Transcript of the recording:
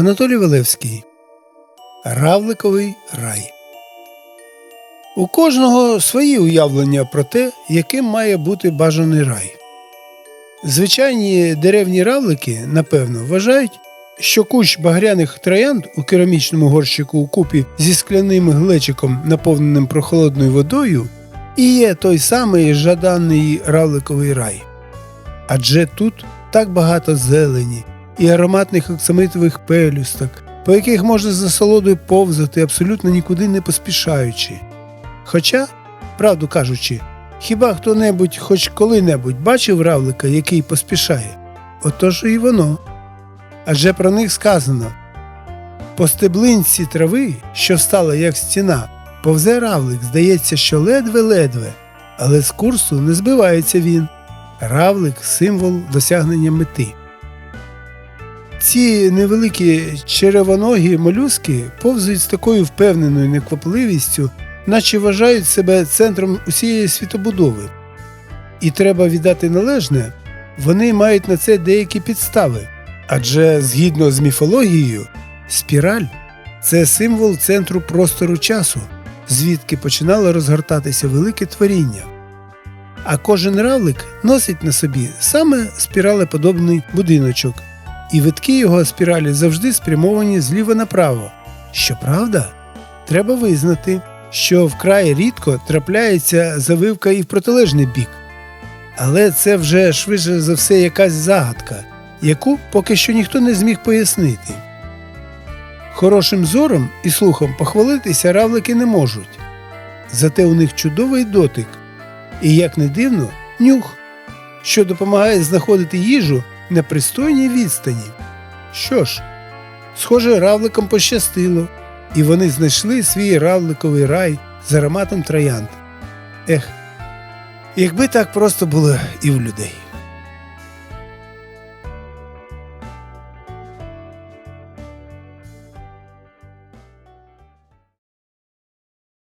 Анатолій Валевський Равликовий рай. У кожного свої уявлення про те, яким має бути бажаний рай. Звичайні деревні равлики, напевно, вважають, що кущ багряних троянд у керамічному горщику у купі зі скляним глечиком, наповненим прохолодною водою, і є той самий жаданий равликовий рай. Адже тут так багато зелені і ароматних оксамитових пелюсток, по яких можна з насолодою повзати, абсолютно нікуди не поспішаючи. Хоча, правду кажучи, хіба хто-небудь хоч коли-небудь бачив равлика, який поспішає? Отож і воно. Адже про них сказано по стеблинці трави, що встала як стіна, повзе равлик, здається, що ледве-ледве, але з курсу не збивається він. Равлик символ досягнення мети. Ці невеликі черевоногі молюски повзають з такою впевненою неквапливістю, наче вважають себе центром усієї світобудови. І треба віддати належне, вони мають на це деякі підстави. Адже згідно з міфологією, спіраль це символ центру простору часу, звідки починало розгортатися велике творіння. А кожен равлик носить на собі саме спіралеподобний будиночок, і витки його спіралі завжди спрямовані зліва направо. Щоправда, треба визнати, що вкрай рідко трапляється завивка і в протилежний бік. Але це вже швидше за все якась загадка, яку поки що ніхто не зміг пояснити. Хорошим зором і слухом похвалитися равлики не можуть. Зате у них чудовий дотик, і, як не дивно, нюх, що допомагає знаходити їжу на пристойній відстані. Що ж, схоже, равликам пощастило, і вони знайшли свій равликовий рай з ароматом троянд. Ех, якби так просто було і в людей.